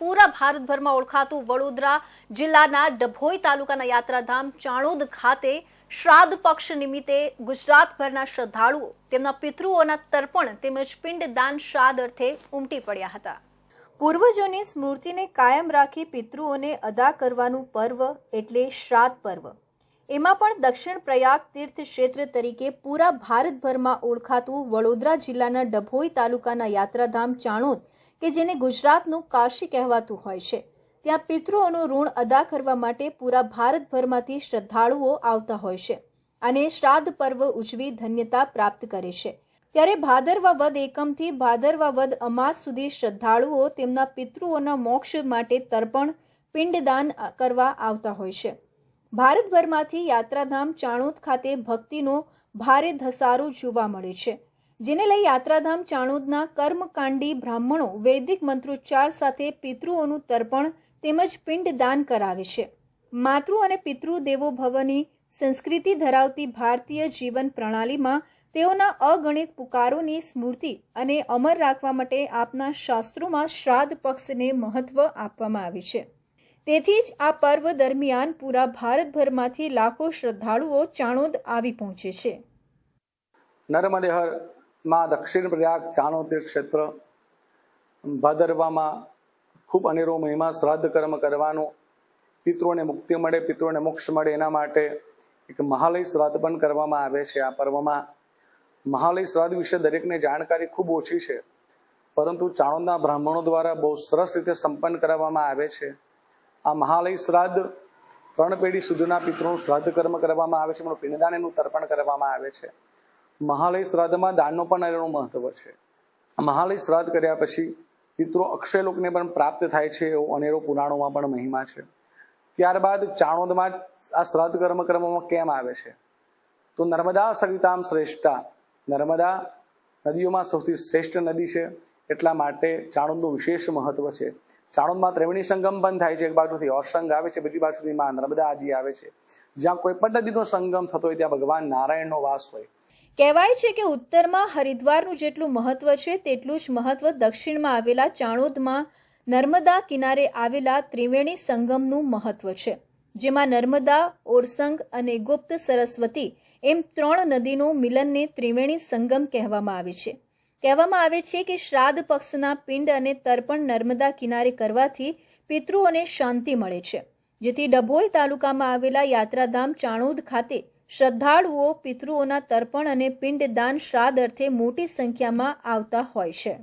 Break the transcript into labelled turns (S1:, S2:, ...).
S1: પૂરા ભારતભરમાં ઓળખાતું વડોદરા જિલ્લાના ડભોઈ તાલુકાના યાત્રાધામ ચાણોદ ખાતે શ્રાદ્ધ પક્ષ નિમિત્તે ગુજરાતભરના શ્રદ્ધાળુઓ, તેમના પિતૃઓના તર્પણ તેમજ પિંડદાન શ્રાદ્ધ અર્થે ઉમટી પડ્યા હતા. પૂર્વજોની સ્મૃતિને કાયમ રાખી પિતૃઓને અદા કરવાનું પર્વ એટલે શ્રાદ્ધ પર્વ. એમાં પણ દક્ષિણ પ્રયાગ તીર્થ ક્ષેત્ર તરીકે પૂરા ભારતભરમાં ઓળખાતું વડોદરા જિલ્લાના ડભોઈ તાલુકાના યાત્રાધામ ચાણોદ કે જેને ગુજરાતનું કાશી કહેવાતું હોય છે. ત્યાં પિતૃઓનું ઋણ અદા કરવા માટે પૂરા ભારતભરમાંથી શ્રદ્ધાળુઓ આવતા હોય છે અને શ્રાદ્ધ પર્વ ઉજવી ધન્યતા પ્રાપ્ત કરે છે. ત્યારે ભાદરવા વદ એકમથી ભાદરવા વદ અમાસ સુધી શ્રદ્ધાળુઓ તેમના પિતૃઓના મોક્ષ માટે તર્પણ, પિંડદાન કરવા આવતા હોય છે. ભારતભરમાંથી યાત્રાધામ ચાણોદ ખાતે ભક્તિનો ભારે ધસારો જોવા મળે છે. જેને લઈ યાત્રાધામ ચાણોદના કર્મકાંડી બ્રાહ્મણો વૈદિક મંત્રોચ્ચાર સાથે પિતૃઓનું તર્પણ તેમજ પિંડદાન કરાવે છે. માતૃ અને પિતૃ દેવો ભવની સંસ્કૃતિ ધરાવતી ભારતીય જીવન પ્રણાલીમાં તેઓના અગણિત પુકારોની સ્મૃતિ અને અમર રાખવા માટે આપના શાસ્ત્રોમાં શ્રાદ્ધ પક્ષને મહત્વ આપવામાં આવે છે. તેથી જ આ પર્વ દરમિયાન પૂરા ભારતભરમાંથી લાખો શ્રદ્ધાળુઓ ચાણોદ આવી પહોંચે છે.
S2: નર્મદે હર માં દક્ષિણ પ્રયાગ ચાણોતીર ક્ષેત્ર, ભાદરવામાં ખૂબ અનેરો મહિમા શ્રાદ્ધ કર્મ કરવાનો. પિત્રોને મુક્તિ મળે પિત્રોને મોક્ષ મળે એના માટે એક મહાલય શ્રાદ્ધ પણ કરવામાં આવે છે આ પર્વમાં. મહાલય શ્રાદ્ધ વિશે દરેકને જાણકારી ખૂબ ઓછી છે, પરંતુ ચાણોદના બ્રાહ્મણો દ્વારા બહુ સરસ રીતે સંપન્ન કરવામાં આવે છે. આ મહાલય શ્રાદ્ધ ત્રણ પેઢી સુધીના પિતૃનું શ્રાદ્ધ કર્મ કરવામાં આવે છે, એમનું પિંડદાન એનું તર્પણ કરવામાં આવે છે. મહાલય શ્રાદ્ધમાં દાનનો પણ એનું મહત્વ છે. મહાલય શ્રાદ્ધ કર્યા પછી મિત્રો અક્ષય લોકને પણ પ્રાપ્ત થાય છે એવો અનેરો પુરાણોમાં પણ મહિમા છે. ત્યારબાદ ચાણોદમાં આ શ્રાદ્ધ કર્મ કર્મમાં કેમ આવે છે? તો નર્મદા સરિતામ શ્રેષ્ઠા. નર્મદા નદીઓમાં સૌથી શ્રેષ્ઠ નદી છે, એટલા માટે ચાણોદનું વિશેષ મહત્વ છે. ચાણોદમાં ત્રિવેણી સંગમ પણ થાય છે, એક બાજુથી ઓરસંગ આવે છે, બીજી બાજુથી માં નર્મદાજી આવે છે. જ્યાં કોઈ પણ નદીનો સંગમ થતો હોય ત્યાં ભગવાન નારાયણનો વાસ હોય.
S1: કહેવાય છે કે ઉત્તરમાં હરિદ્વારનું જેટલું મહત્વ છે, તેટલું જ મહત્વ દક્ષિણમાં આવેલા ચાણોદમાં નર્મદા કિનારે આવેલા ત્રિવેણી સંગમનું મહત્વ છે, જેમાં નર્મદા, ઓરસંગ અને ગુપ્ત સરસ્વતી એમ ત્રણ નદીનો મિલનને ત્રિવેણી સંગમ કહેવામાં આવે છે. કહેવામાં આવે છે કે શ્રાદ્ધ પક્ષના પિંડ અને તર્પણ નર્મદા કિનારે કરવાથી પિતૃઓને શાંતિ મળે છે, જેથી ડભોઈ તાલુકામાં આવેલા યાત્રાધામ ચાણોદ ખાતે શ્રદ્ધાળુઓ પિતૃઓના તર્પણ અને પિંડદાન શ્રાદ્ધ અર્થે મોટી સંખ્યામાં આવતા હોય છે.